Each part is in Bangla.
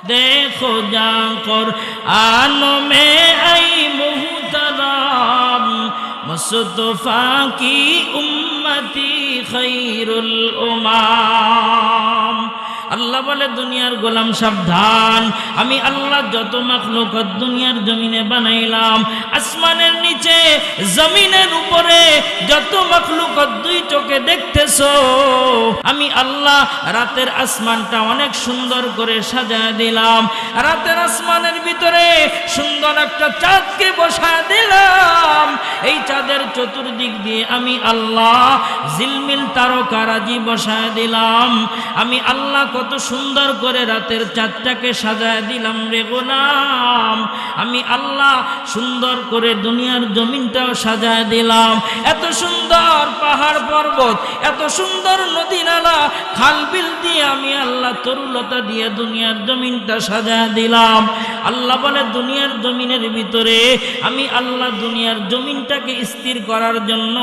देखो जाकर आनो में आई मुहतराम मुस्तफा की उम्मती खैरुल उमाम আল্লাহ বলে, দুনিয়ার গোলাম সাবধান। আমি আল্লাহ যত মাখলুকত দুনিয়ার জমিনে বানাইলাম, আসমানের নিচে, জমিনের উপরে যত মাখলুকত দুই চোখে দেখতেছো, আমি আল্লাহ রাতের আসমানটা অনেক সুন্দর করে সাজায় দিলাম। রাতের আসমানের ভিতরে সুন্দর একটা চাঁদকে বসা দিলাম। এই চাঁদের চতুর্দিক দিয়ে আমি আল্লাহ জিলমিল তারকারাজি বসায় দিলাম। আমি আল্লাহ কত সুন্দর করে রাতের চাঁদটাকে সাজায় দিলাম রে গোলাম। আমি আল্লাহ সুন্দর করে দুনিয়ার জমিনটাও সাজায় দিলাম। এত সুন্দর পাহাড় পর্বত, এত সুন্দর নদী নালা খাল বিল দিয়ে আমি আল্লাহ তরুলতা দিয়ে দুনিয়ার জমিনটা সাজায় দিলাম। আল্লাহ বলে, দুনিয়ার জমিনের ভিতরে আমি আল্লাহ দুনিয়ার জমিনটাকে স্থির করার জন্য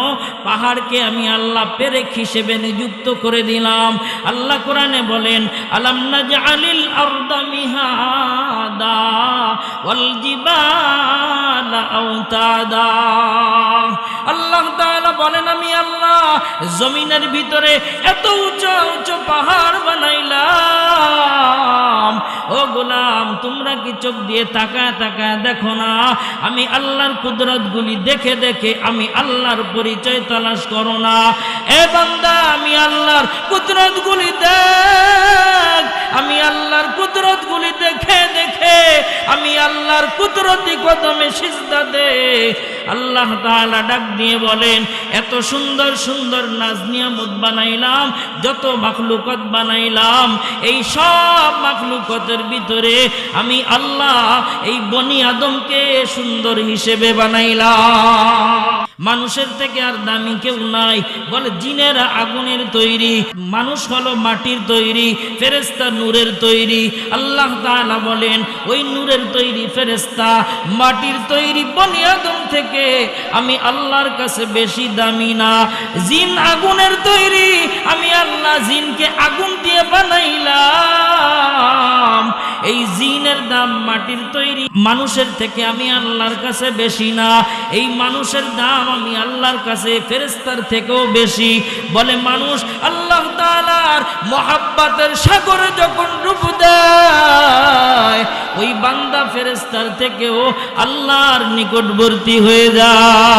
পাহাড়কে আমি আল্লাহ পেরেক হিসেবে নিযুক্ত করে দিলাম। আল্লাহ কোরআনে বলেন, আলাম নাজআলিল আরদা আল্লাহ বলেন, আমি আল্লাহ জমিনের ভিতরে এত উঁচু উঁচু পাহাড় বানাইলাম ও গোলাম, তোমরা কি চোখ দিয়ে তাকায় তাকায় দেখো না? আমি আল্লাহর কুদরত গুলি দেখে দেখে আমি আল্লাহর পরিচয় তালাশ করো না। এ বান্দা, আমি আল্লাহর কুদরত গুলি দেখ। আমি আল্লাহর কুদরত গুলি দেখে দেখে আমি আল্লাহর কুদরতি কদমে সিজদা দে আল্লাহ তাআলা ডাক দিয়ে বলেন, এত সুন্দর সুন্দর নাজ নিয়ামত বানাইলাম, যত মাখলুকত বানাইলাম, এই সব মাখলুকতের ভিতরে আমি আল্লাহ এই বনি আদমকে সুন্দর হিসেবে বানাইলাম। মানুষের থেকে আর দামি কেউ নাই। বলে, জিনেরা আগুনের তৈরি, মানুষ হলো মাটির তৈরি ফেরেস্তা নূরের তৈরি। আল্লাহ তাআলা বলেন, ওই নূরের তৈরি ফেরেস্তা মাটির তৈরি বনি আদম থেকে। আমি আল্লাহর কাছে বেশি দামি না। জিন আগুনের তৈরি। আমি আল্লাহ জিনকে আগুন দিয়ে বানাইলাম। এই জিনের দাম মাটির তৈরি। মানুষের থেকে আমি আল্লাহর কাছে বেশি না। এই মানুষের দাম আমি আল্লাহর কাছে ফেরেস্তার থেকেও বেশি। বলে মানুষ, আল্লাহ তাআলার মহাব্বাতের সাগরে যখন ডুব দেয়, ওই বান্দা ফেরেস্তার থেকেও আল্লাহর নিকটবর্তী হয়ে যায়।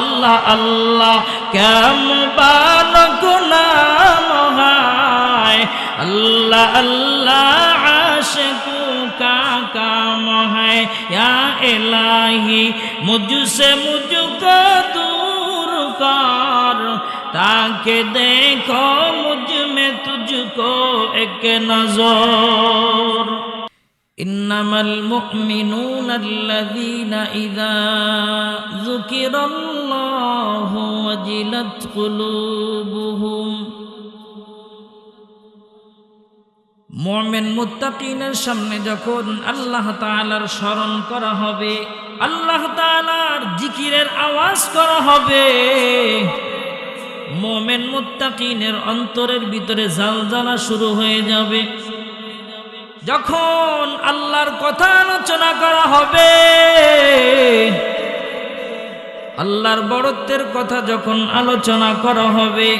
আল্লাহ আল্লাহ নাম হয় আল্লাহ আল্লাহ আশকু का काम है या इलाही मुझसे मुझको दूर कर ताकि देखो मुझ में तुझको एक नजर إنما المؤمنون الذين إذا ذكر الله وجلت قلوبهم মোমেন মুত্তাকিনের সামনে যখন আল্লাহ তাআলার স্মরণ করা হবে, আল্লাহ তাআলার জিকিরের আওয়াজ করা হবে, মোমেন মুত্তাকিনের অন্তরের ভিতরে জালজালা শুরু হয়ে যাবে। যখন আল্লাহর কথা আলোচনা করা হবে, আল্লাহর বড়ত্বের কথা যখন আলোচনা করা হবে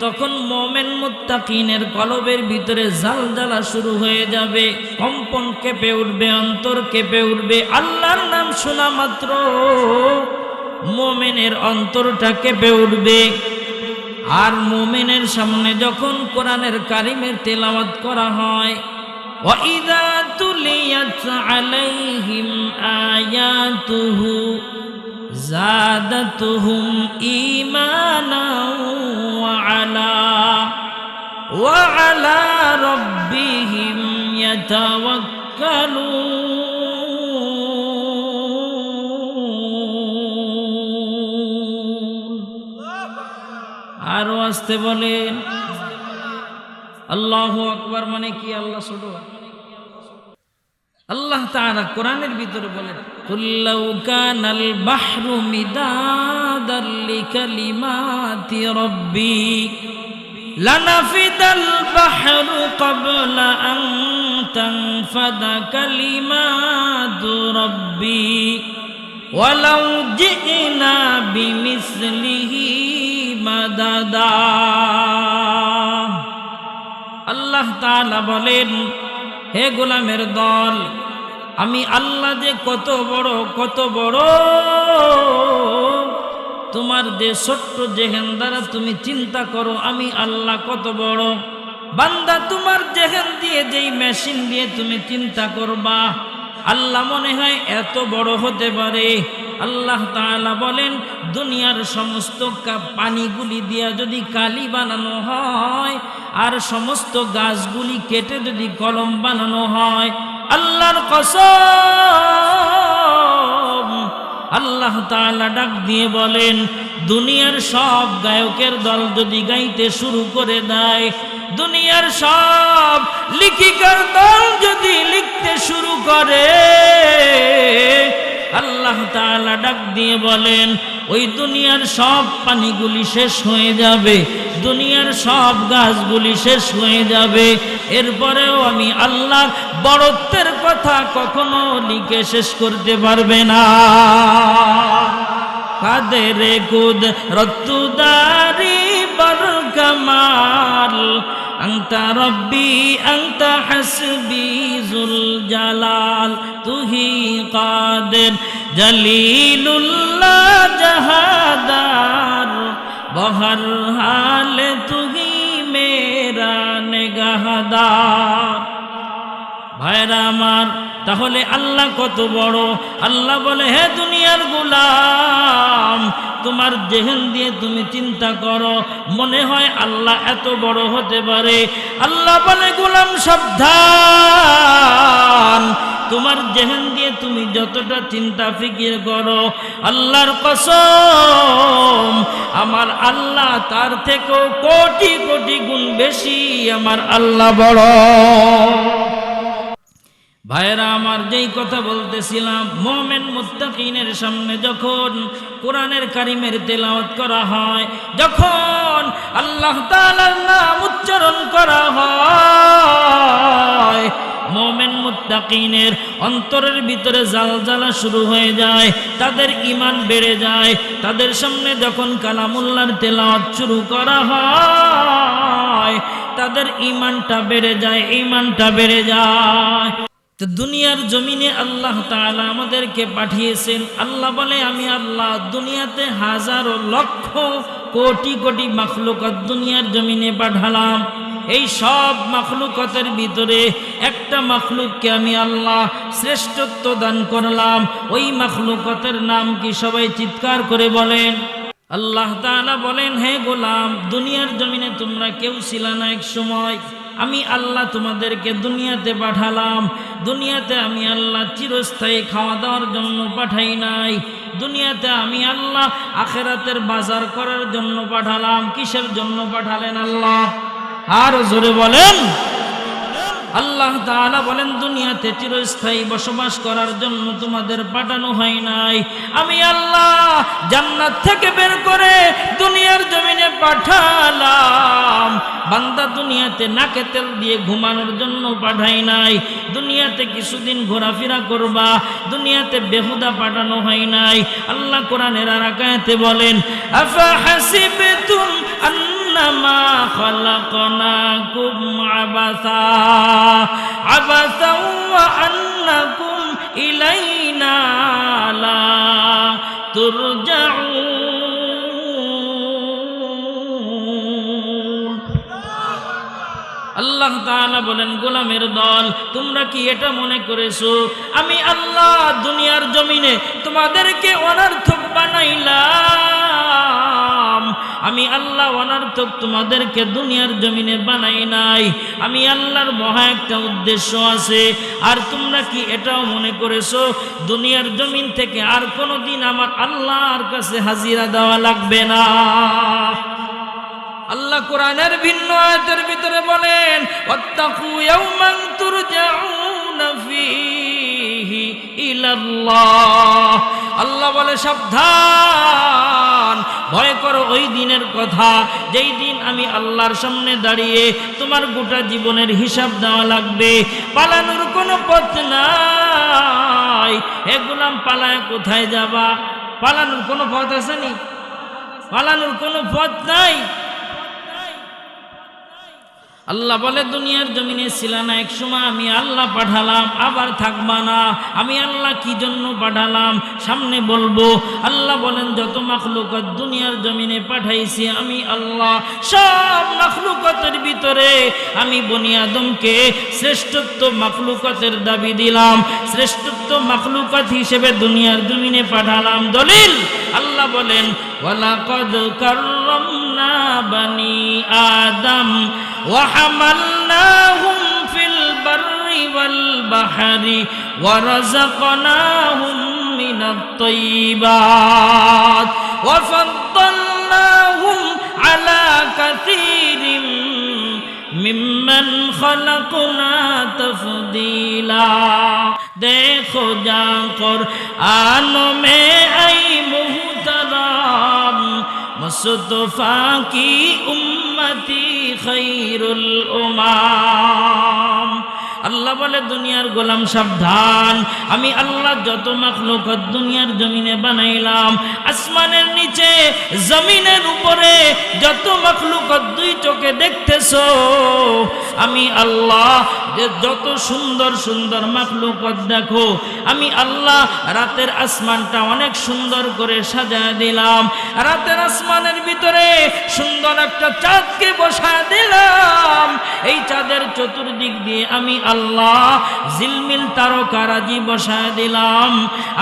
তখন মোমেন মুত্তাকিনের কলবের ভিতরে জালজালা শুরু হয়ে যাবে কম্পন কেঁপে উঠবে অন্তর কেঁপে উঠবে আল্লাহর নাম শোনা মাত্র মোমেনের অন্তরটা কেঁপে উঠবে আর মোমেনের সামনে যখন কোরআনের কারিমের তেলাওয়াত করা হয় وَإِذَا تُلِيَتْ عَلَيْهِمْ آيَاتُهُ زادتهم إيمانا وعلى وعلى ربهم يتوكلون আরো আসতে বলেন আল্লাহ আকবার মানে কি আল্লাহ ছোট আল্লাহ তাআলা কোরআনের ভিতরে বলেন কুল্লাউ কানাল বাহরু মিদাদাল লিকালিমাতি রাব্বি লানাফিদাল বাহরু ক্বাবলা আন তানফাদা কালিমাতু রাব্বি ওয়ালাউ জিনা বিমিসলিহি মাদাদা আল্লাহ তাআলা বলেন হে গোলামের দল, আমি আল্লাহ যে কত বড় কত বড়। তোমার যে ছোট্ট জেহেন দ্বারা তুমি চিন্তা করো, আমি আল্লাহ কত বড়। বান্দা, তোমার জেহেন দিয়ে যেই মেশিন দিয়ে তুমি চিন্তা করবা, আল্লাহ মনে হয় এত বড় হতে পারে। আল্লাহ তাআলা বলেন, দুনিয়ার সমস্ত পানিগুলি দিয়া যদি কালি বানানো হয়, আর সমস্ত গাছগুলি কেটে যদি কলম বানানো হয়, আল্লাহর কসম। আল্লাহ তালা ডাক দিয়ে বলেন, দুনিয়ার সব গায়কের দল যদি গাইতে শুরু করে দেয়, দুনিয়ার সব লিখিকার দল যদি লিখতে শুরু করে আল্লাহ তাআলা ডাক দিয়ে বলেন, ওই দুনিয়ার সব পানিগুলি শেষ হয়ে যাবে, দুনিয়ার সব গাছগুলি শেষ হয়ে যাবে। এরপরেও আমি আল্লাহ বড়ত্বের কথা কখনো লিখে শেষ করতে পারবে না। কাদের কুদ রত্তুদারি বর কামাল আংতা রব্বি আংতা হাসবি জুল জালাল তুহি কাদের জলিলুল্লাহ জাহাদার, বহর হাল তুহি মেরা নেগাহদার। ভাইরা আমার তাহলে আল্লাহ কত বড়? আল্লাহ বলে, হে দুনিয়ার গুলাম, তোমার জেহেন দিয়ে তুমি চিন্তা করো। মনে হয় আল্লাহ এত বড় হতে পারে। আল্লাহ বলে, গুলাম, সাবধান। তোমার জেহেন দিয়ে তুমি যতটা চিন্তা ফিকির করো, আল্লাহর কসম, আমার আল্লাহ তার থেকেও কোটি কোটি গুণ বেশি আমার আল্লাহ বড়। ভাইরা আমার যেই কথা বলতেছিলাম, মোমেন মুত্তাকিনের সামনে যখন কোরআনের কারিমের তেলাওয়াত করা হয়, যখন আল্লাহ তাআলার নাম উচ্চারণ করা হয়, মোমেন মুত্তাকিনের অন্তরের ভিতরে জালজালা শুরু হয়ে যায়, তাদের ইমান বেড়ে যায়, তাদের সামনে যখন কালামুল্লার তেলাওয়াত শুরু করা হয়, তাদের ইমানটা বেড়ে যায় ইমানটা বেড়ে যায়। তো দুনিয়ার জমিনে আল্লাহ তাআলা আমাদেরকে পাঠিয়েছেন। আল্লাহ বলে, আমি আল্লাহ দুনিয়াতে হাজারো লক্ষ কোটি কোটি মাখলুকাত দুনিয়ার জমিনে পাঠালাম। এই সব মাখলুকতের ভিতরে একটা মাখলুককে আমি আল্লাহ শ্রেষ্ঠত্ব দান করলাম। ওই মাখলুকতের নাম কি সবাই চিৎকার করে বলেন? আল্লাহ তাআলা বলেন, হে গোলাম, দুনিয়ার জমিনে তোমরা কেউ ছিল না এক সময়। আমি আল্লাহ তোমাদেরকে দুনিয়াতে পাঠালাম। দুনিয়াতে আমি আল্লাহ চিরস্থায়ী খাওয়া দাওয়ার জন্য পাঠাই নাই। দুনিয়াতে আমি আল্লাহ আখেরাতের বাজার করার জন্য পাঠালাম। কিসের জন্য পাঠালেন আল্লাহ? আর জোরে বলেন। আল্লাহ তাআলা বলেন, দুনিয়াতে চিরস্থায়ী বসবাস করার জন্য তোমাদের পাঠানো হয় নাই। আমি আল্লাহ জান্নাত থেকে বের করে দুনিয়ার জমিনে পাঠালাম। বান্দা দুনিয়াতে নাকে তেল দিয়ে ঘুমানোর জন্য পাঠাই নাই। দুনিয়াতে কিছুদিন ঘোরাফেরা করবা, দুনিয়াতে বেহুদা পাঠানো হয় নাই। আল্লাহ কোরআনের বলেন, আফা হাসিবতুম أنما خلقناكم عبثا عبثا وأنكم إلينا لا ترجعون আল্লাহ তাআলা বলেন গোলামের দল তোমরা কি এটা মনে করেছো আমি আল্লাহ দুনিয়ার জমিনে তোমাদেরকে অনর্থক বানাইলাম আমি আল্লাহ অনর্থক তোমাদেরকে দুনিয়ার জমিনে বানাই নাই। আমি আল্লাহর মহা একটা উদ্দেশ্য আছে। আর তোমরা কি এটাও মনে করেছ? দুনিয়ার জমিন থেকে আর কোনো দিন আমার আল্লাহর কাছে হাজিরা দেওয়া লাগবে না। আল্লাহ কোরআনের ভিন্ন আয়াতের ভিতরে বলেন ইলাল্লাহ। আল্লাহ বলে, সাবধান। ভয় করো ওই দিনের কথা। যেই দিন আমি আল্লাহর সামনে দাঁড়িয়ে তোমার গোটা জীবনের হিসাব দেওয়া লাগবে, পালানোর কোনো পথ নাই। হে পালায় কোথায় যাবা? পালানোর কোনো পথ আসেনি পালানোর কোনো পথ নাই? আল্লাহ বলে, দুনিয়ার জমিনে ছিল না, এক সময় আমি আল্লাহ পাঠালাম, আবার থাকবা না। আমি আল্লাহ কি জন্য পাঠালাম? সামনে বলব, আল্লাহ বলেন, যত মাখলুকত দুনিয়ার জমিনে পাঠাইছি আমি আল্লাহ, সব মাখলুকতের ভিতরে আমি বনি আদমকে শ্রেষ্ঠত্ব মাখলুকতের দাবি দিলাম। শ্রেষ্ঠত্ব মাখলুকত হিসেবে দুনিয়ার জমিনে পাঠালাম। দলিল, আল্লাহ বলেন, ওয়ালাকাদ কাররামনা বানি আদম وحملناهم في البر والبحر ورزقناهم من الطيبات وفضلناهم على كثير ممن خلقنا تفضيلا دیکھو جا کر آنوں میں آئی محترم وسط فاقي أمتي خير الأمم আল্লাহ বলে, দুনিয়ার গোলাম সাবধান। আমি আল্লাহ যত মাখলুকত দুনিয়ার জমিনে বানাইলাম, আসমানের নিচে, জমিনের উপরে যত মাখলুকত দুই চোখে দেখতেছো, আমি আল্লাহ যে যত সুন্দর সুন্দর মাখলুকত দেখো, আমি আল্লাহ রাতের আসমানটা অনেক সুন্দর করে সাজায় দিলাম, রাতের আসমানের ভিতরে সুন্দর একটা চাঁদকে বসা দিলাম। এই চাঁদের চতুর্দিক দিয়ে আমি আল্লাহ, জিলমিল তারকারাজি বসায় দিলাম।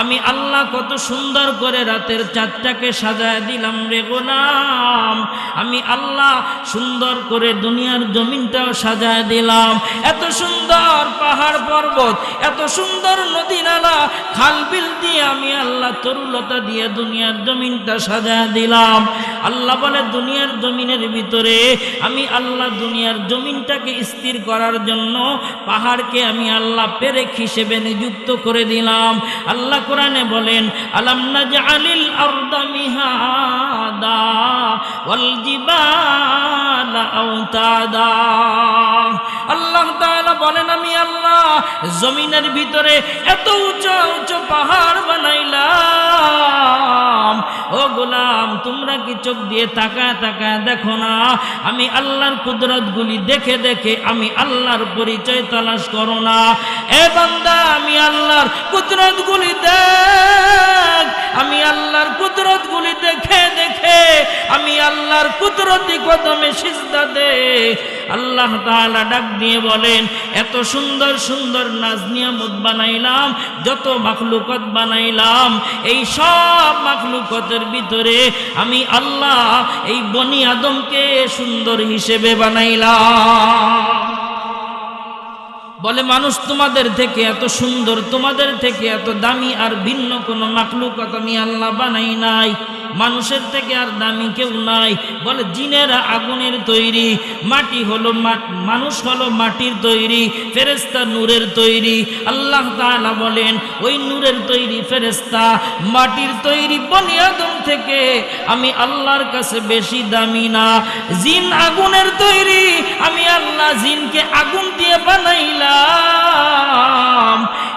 আমি আল্লাহ কত সুন্দর করে রাতের চাঁদটাকে সাজায় দিলাম রে গোলাম। আমি আল্লাহ সুন্দর করে দুনিয়ার জমিনটাও সাজায় দিলাম। এত সুন্দর পাহাড় পর্বত, এত সুন্দর নদী নালা, খাল বিল দিয়ে আমি আল্লাহ তরুলতা দিয়ে দুনিয়ার জমিনটা সাজায় দিলাম। আল্লাহ বলে, দুনিয়ার জমিনের ভিতরে আমি আল্লাহ দুনিয়ার জমিনটাকে স্থির করার জন্য পাহাড়কে আমি আল্লাহ পেরেক হিসেবে নিযুক্ত করে দিলাম। আল্লাহ কোরআনে বলেন, আলাম নাজআলিল আরদা মিহাদা ওয়াল আল্লাহ তাআলা বলেন, আমি আল্লাহ, জমিনের ভিতরে এত উঁচু উঁচু পাহাড় বানাইলাম। ও গোলাম, তোমরা কি চোখ দিয়ে তাকায় তাকায় দেখো না? আমি আল্লাহর কুদরত গুলি দেখে দেখে আমি আল্লাহর পরিচয় তালাশ করো না। এ বান্দা, আমি আল্লাহর কুদরত গুলি দেখ। আমি আল্লাহর কুদরত গুলি দেখে দেখে আমি আল্লাহর কুদরতি কদমে সিজদা দে আল্লাহ তাআলা ডাক দিয়ে বলেন, এত সুন্দর সুন্দর নাজ নিয়ামত বানাইলাম, যত মাখলুকত বানাইলাম, এই সব মাখলুকতের ভিতরে আমি আল্লাহ এই বনি আদমকে সুন্দর হিসেবে বানাইলাম। বলে, মানুষ তোমাদের থেকে এত সুন্দর, তোমাদের থেকে এত দামি আর ভিন্ন কোনো মাকলুকত আমি আল্লাহ বানাই নাই। মানুষের থেকে আর দামি কেউ নাই। বলে, জিনেরা আগুনের তৈরি, মাটি হলো মানুষ হলো মাটির তৈরি ফেরেস্তা নূরের তৈরি। আল্লাহ তাআলা বলেন, ওই নূরের তৈরি ফেরেস্তা মাটির তৈরি বনি আদম থেকে। আমি আল্লাহর কাছে বেশি দামি না। জিন আগুনের তৈরি, আমি আল্লাহ জিনকে আগুন দিয়ে বানাইলাম।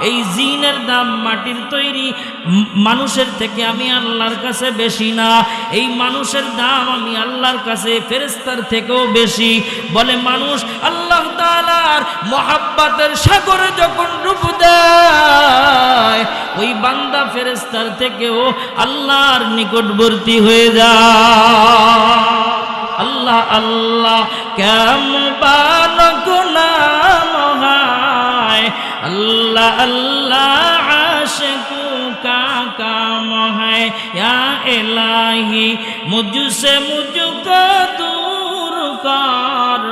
এই জিনের দাম মাটির তৈরি মানুষের থেকে আমি আল্লাহর কাছে বেশি না। এই মানুষের দাম আমি আল্লাহর কাছে ফেরেস্তার থেকেও বেশি। বলে মানুষ, আল্লাহ তাআলার মহাব্বাতের সাগরে যখন ডুব দেয়, ওই বান্দা ফেরেস্তার থেকেও আল্লাহর নিকটবর্তী হয়ে যায়। আল্লাহ আল্লাহ, কেমন বালক নাম হায় আল্লাহ আল্লাহ। মুজুসে মুজুকো দূর কর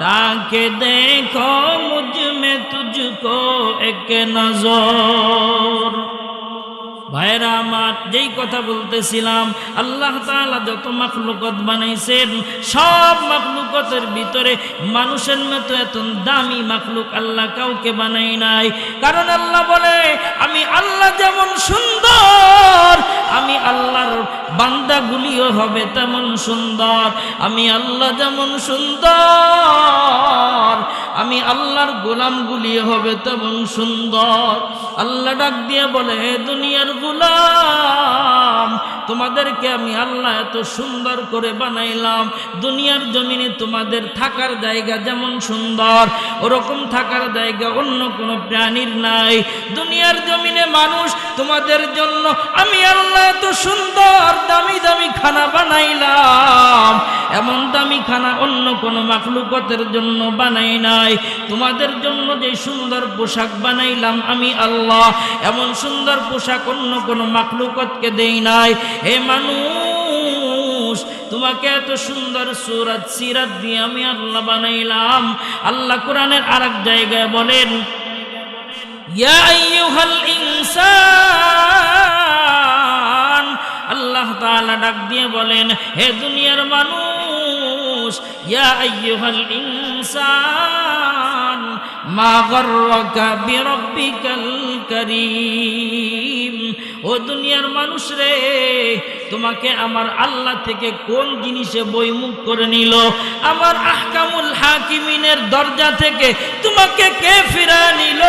তাকে দেখো মুঝ মে তুঝকো এক নজর ভাইরা আমার যেই কথা বলতেছিলাম, আল্লাহ তাআলা যত মাখলুকত বানাইছেন, সব মাখলুকতের ভিতরে মানুষের মতো এত দামি মাখলুক আল্লাহ কাউকে বানাই নাই। কারণ আল্লাহ বলে, আমি আল্লাহ যেমন সুন্দর, আমি আল্লাহর বান্দাগুলিও হবে তেমন সুন্দর। আমি আল্লাহ যেমন সুন্দর গোলামগুলি হবে তেমন সুন্দর। আল্লাহ ডাক দিয়ে বলে দুনিয়ার গোলাম তোমাদেরকে আমি আল্লাহ এত সুন্দর করে বানাইলাম। দুনিয়ার জমিনে তোমাদের থাকার জায়গা যেমন সুন্দর, ওরকম থাকার জায়গা অন্য কোনো প্রাণীর নাই। দুনিয়ার জমিনে মানুষ তোমাদের জন্য আমি আল্লাহ এত সুন্দর দামি দামি খানা বানাইলাম। এমন দামি খানা অন্য কোনো মাখলুকতের জন্য বানাই নাই। তোমাদের জন্য যে সুন্দর পোশাক বানাইলাম আমি আল্লাহ, এমন সুন্দর পোশাক অন্য কোনো মাখলুকতকে দেই নাই। হে মানুষ, তোমাকে এত সুন্দর সুরাত, সিরাত দিয়ে আমি আল্লাহ বানাইলাম। আল্লাহ কোরআনের আর এক জায়গায় বলেন আল্লাহ তাআলা ডাক দিয়ে বলেন, হে দুনিয়ার মানুষ, ইয়া আইয়ুহাল ইনসান। ও দুনিয়ার মানুষ রে, তোমাকে আমার আল্লাহ থেকে কোন জিনিসে বইমুখ করে নিল? আমার আহকামুল হাকিমিনের দরজা থেকে তোমাকে কে ফিরা নিল?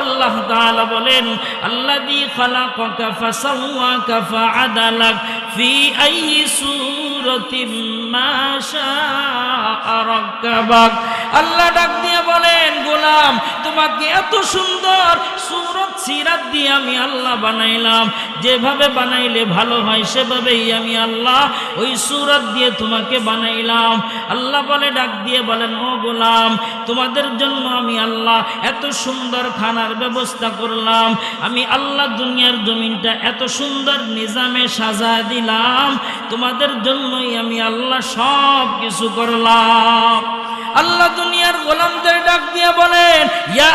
আল্লাহ তাআলা বলেন, আল্লাযী খালাকাকা ফাসাওয়াকা ফাআদালাক ফি আইয়ি সূরাতিন মা শাআ রাক্কাবাক আল্লাহ ডাক দিয়ে বলেন, গোলাম, তোমাকে এত সুন্দর সুরত সিরাত দিয়ে আমি আল্লাহ বানাইলাম। যেভাবে বানাইলে ভালো হয়, সেভাবেই আমি আল্লাহ ওই সুরত দিয়ে তোমাকে বানাইলাম। আল্লাহ বলে, ডাক দিয়ে বলেন, ও গোলাম, তোমাদের জন্য আমি আল্লাহ এত সুন্দর খানার ব্যবস্থা করলাম। আমি আল্লাহ দুনিয়ার জমিনটা এত সুন্দর নিজামে সাজা দিলাম। তোমাদের জন্যই আমি আল্লাহ সব কিছু করলাম। আল্লাহ দুনিয়ার গোলামদের ডাক দিয়ে বলেন, ইয়া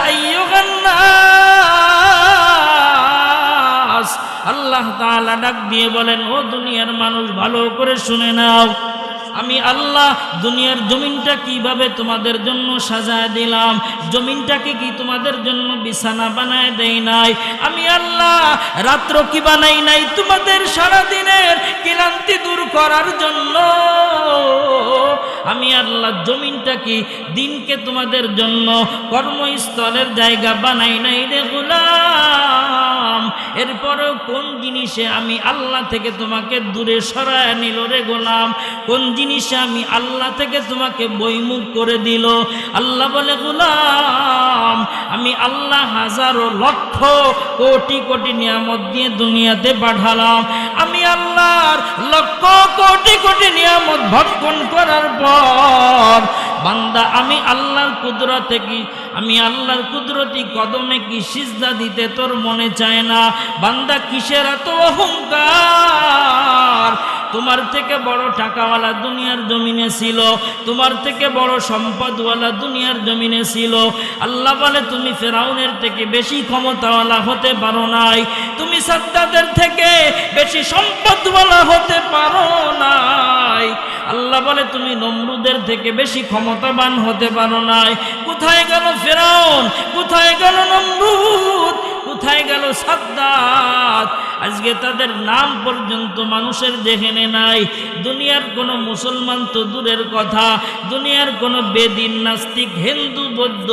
আল্লাহ তাআলা ডাক দিয়ে বলেন, ও দুনিয়ার মানুষ, ভালো করে শুনে নাও। আমি আল্লাহ দুনিয়ার জমিনটা কীভাবে তোমাদের জন্য সাজায় দিলাম, জমিনটাকে কি তোমাদের জন্য বিছানা বানায় দেই নাই? আমি আল্লাহ রাত্র কি বানাই নাই তোমাদের সারা দিনের ক্লান্তি দূর করার জন্য। আমি আল্লাহ জমিনটা কি? দিনকে তোমাদের জন্য কর্মস্থলের জায়গা বানাই নাই রে গোলাম। এরপরেও কোন জিনিসে আমি আল্লাহ থেকে তোমাকে দূরে সরায় নিল রে গোলাম? কোন জিনিসে আমি আল্লাহ থেকে তোমাকে বইমুখ করে দিল? আল্লাহ বলে, গোলাম, আমি আল্লাহ হাজারো লক্ষ কোটি কোটি নিয়ামত দিয়ে দুনিয়াতে পাঠালাম। আমি আল্লাহর লক্ষ কোটি কোটি নিয়ামত ভক্ষণ করার পর বান্দা, আমি আল্লাহর কুদরতে কি, আমি আল্লাহর কুদরতি কদমে কি সিজদা দিতে তোর মনে চায় না? বান্দা কিসের এত অহংকার? তোমার থেকে বড় টাকাওয়ালা দুনিয়ার জমিনে ছিল, তোমার থেকে বড় সম্পদওয়ালা দুনিয়ার জমিনে ছিল। আল্লাহ বলে, তুমি ফেরাউনের থেকে বেশি ক্ষমতাওয়ালা হতে পারো নাই, তুমি সাদ্দাদের থেকে বেশি সম্পদওয়ালা হতে পারো নাই। আল্লাহ বলে, তুমি নমরুদের থেকে বেশি ক্ষমতাবান হতে পারো নাই। কোথায় গেল ফেরাউন? কোথায় গেল নমরুদ? কোথায় গেল সাদ্দাত? আজকে তাদের নাম পর্যন্ত মানুষের যেখানে নাই। দুনিয়ার কোনো মুসলমান তো দূরের কথা। দুনিয়ার কোনো বেদিন, নাস্তিক, হিন্দু, বৌদ্ধ,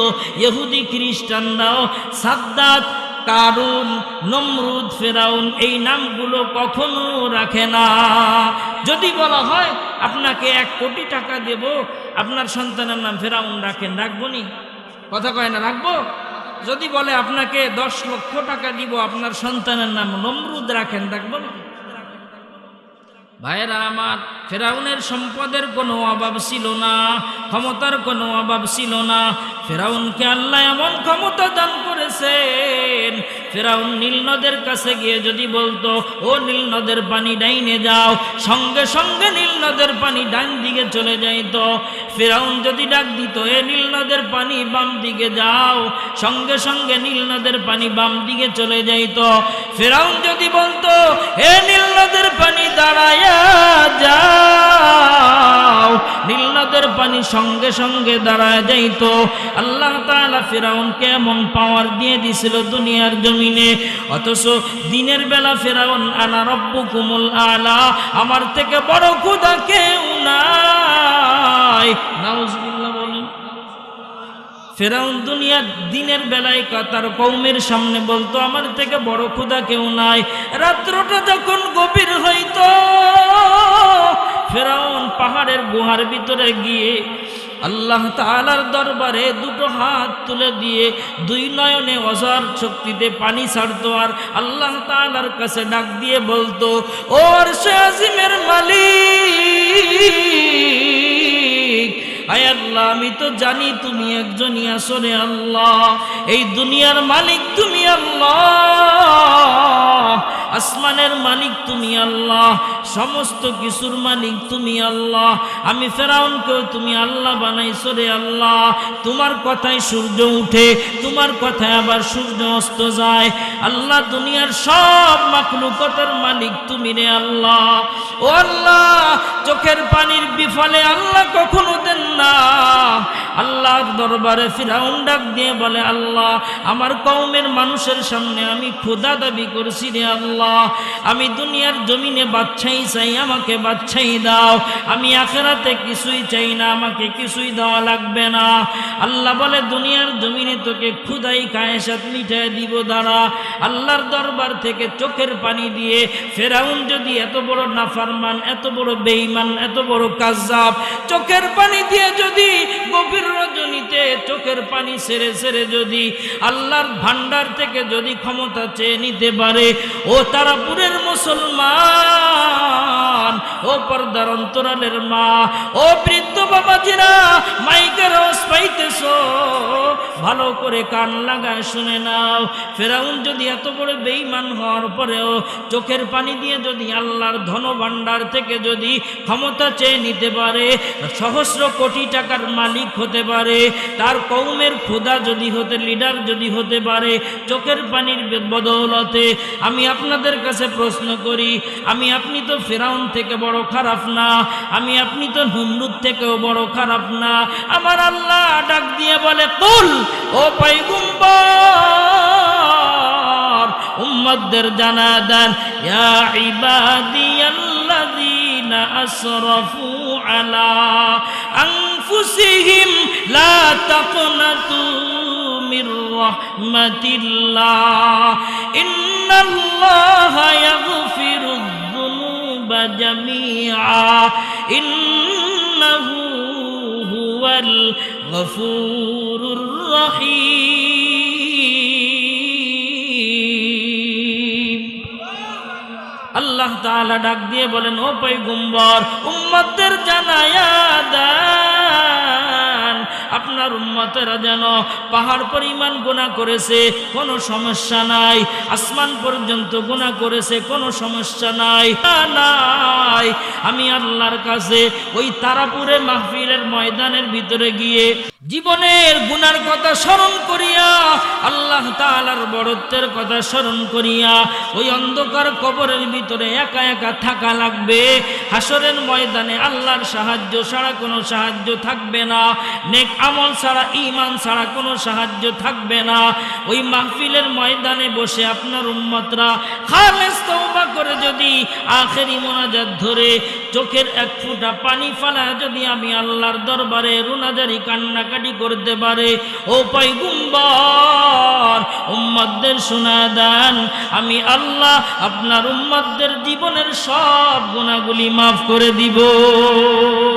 ইহুদি, খ্রিস্টানরাও সাদ্দাত, কারুন, নমরুদ, ফেরাউন এই নামগুলো কখনো রাখে না। যদি বলা হয়, আপনাকে এক কোটি টাকা দেব, আপনার সন্তানের নাম ফেরাউন রাখেন, রাখব নি? কথা কয় না, রাখব? যদি বলে আপনাকে দশ লক্ষ টাকা দিব, আপনার সন্তানের নাম নমরুদ রাখেন রাখব না ভাইয়েরা, আমার ফেরাউনের সম্পদের কোনো অভাব ছিল না, ক্ষমতার কোনো অভাব ছিল না। ফেরাউনকে আল্লাহ এমন ক্ষমতা দান করেছেন, ফেরাউন নীল নদের কাছে গিয়ে যদি বলতো, ও নীল নদের পানি ডাইনে যাও সঙ্গে সঙ্গে নীল নদের পানি ডান দিকে চলে যাইতো। ফেরাউন যদি ডাক দিত, এ নীল নদের পানি বাম দিকে যাও। সঙ্গে সঙ্গে নীল নদের পানি বাম দিকে চলে যাইত। ফেরাউন যদি বলতো, এ নীল নদের পানি দাঁড়ায়া যাও। নীল নদের পানি সঙ্গে সঙ্গে দাঁড়ায় যাইতো। আল্লাহ তাআলা ফেরাউনকে এমন পাওয়ার দিয়ে দিছিল দুনিয়ার জমিনে। অথচ দিনের বেলা ফেরাউন, আনা রব্বুকুমুল আলা, আমার থেকে বড় ক্ষুধা কেউ ফেরাউন দুনিয়ার দিনের বেলায় তার কৌমের সামনে বলতো, আমার থেকে বড় ক্ষুধা কেউ নাই। রাত্রটা যখন গভীর হইতো, ফেরাউন পাহাড়ের গুহার ভিতরে গিয়ে আল্লাহ তাআলার দরবারে দুটো হাত তুলে দিয়ে দুই নয়নে অসার শক্তিতে পানি ছাড়তো আর আল্লাহ তাআলার কাছে ডাক দিয়ে বলতো, ওর আজিমের মালিক। আয় আল্লাহ আমি তো জানি তুমি একজনই আসরে আল্লাহ। এই দুনিয়ার মালিক তুমি আল্লাহ। আসমানের মালিক তুমি আল্লাহ, সমস্ত কিছুর মালিক তুমি আল্লাহ। আমি ফেরাউনকেও তুমি আল্লাহ বানাইছো রে আল্লাহ। তোমার কথায় সূর্য উঠে, তোমার কথায় আবার সূর্য অস্ত যায়। আল্লাহ দুনিয়ার সব মাকলুকতের মালিক তুমি রে আল্লাহ। ও আল্লাহ, চোখের পানির বিফলে আল্লাহ কখনো দেন না। আল্লাহর দরবারে ফিরাউন ডাক দিয়ে বলে, আল্লাহ, আমার কৌমের মানুষের সামনে আমি ক্ষুদা দাবি করছি রে আল্লাহ। আমি দুনিয়ার জমিনে বাচ্চাই চাই, আমাকে বাচ্চাই দাও। আমি আখেরাতে কিছুই চাই না, আমাকে কিছুই দেওয়া লাগবে না। আল্লাহ বলে, দুনিয়ার জমিনে তোকে ক্ষুদাই কায়েসাত মিঠাই দিব, দাঁড়া। আল্লাহর দরবার থেকে চোখের পানি দিয়ে ফেরাউন যদি এত বড় নাফারমান, এত বড় বেইমান এত বড় কাজাব চোখের পানি দিয়ে যদি গভীর রজনীতে চোখের পানি সেরে সেরে যদি আল্লাহর ভান্ডার থেকে যদি ক্ষমতা চেয়ে নিতে পারে, ও তারাপুরের মুসলমান, ও পর্দার অন্তরালের মা, ও বৃদ্ধ বাবাজিরা মাইকের রস পাইতেছ? ভালো করে কান লাগায় শুনে নাও। ফেরাউন যদি এত বড় বেঈমান হওয়ার পরেও চোখের পানি দিয়ে যদি আল্লাহর ধন ভাণ্ডার থেকে যদি ক্ষমতা চেয়ে নিতে পারে, সহস্র কোটি টাকার মালিক হতে পারে, তার কৌমের ক্ষুদা যদি হতে, লিডার যদি হতে পারে, চোখের পানির বদৌলতে আমি আপনাদের কাছে প্রশ্ন করি, আমি আপনি তো ফেরাউন থেকে বড় খারাপ না, আমি আপনি তো নুমরুদ থেকেও বড় খারাপ না। আমার আল্লাহ ডাক দিয়ে বলে কুল ও পাইগুম্বর উম্মতদের জানা দেন। ইয়া ইবাদিয়াল্লাযীনা আসরাফু আলা আনফুসিহিম, লা তাকনাতু মির রাহমাতিল্লাহ। ইন্নাল্লাহা ইয়াগফিরুয যুনুবা জামিআ। ইন্নাহু হুয়াল الغفور الرحيم আল্লাহ তাআলা ডাক দিয়ে বলেন ও পয়গম্বর উম্মতদের জানায়া দেন আপনার উম্মতেরা যেন পাহাড় পরিমাণ গুণা করেছে, কোনো সমস্যা নাই। আসমান পর্যন্ত গুণা করেছে, কোনো সমস্যা নাই। নাই। আমি আল্লাহর কাছে ওই তারাপুরে মাহফিলের ময়দানের ভিতরে গিয়ে জীবনের গুনার কথা স্মরণ করিয়া, আল্লাহ তাআলার বড়ত্বের কথা স্মরণ করিয়া, ওই অন্ধকার কবরের ভিতরে একা একা থাকা লাগবে। হাসরের ময়দানে আল্লাহর সাহায্য ছাড়া কোনো সাহায্য থাকবে না। নেক আমল ছাড়া ইমান ছাড়া কোনো সাহায্য থাকবে না। ওই মাহফিলের ময়দানে বসে আপনার উম্মতরা খালেস তওবা করে যদি আখেরি মোনাজাত ধরে, চোখের এক ফোঁটা পানি ফালা যদি আমি আল্লাহর দরবারে রুনাজারি কান্নাকাটি করতে পারে, ও পয়গুম্বর, উম্মতদের শোনা দেন, আমি আল্লাহ আপনার উম্মতদের জীবনের সব গুণাগুলি মাফ করে দিব।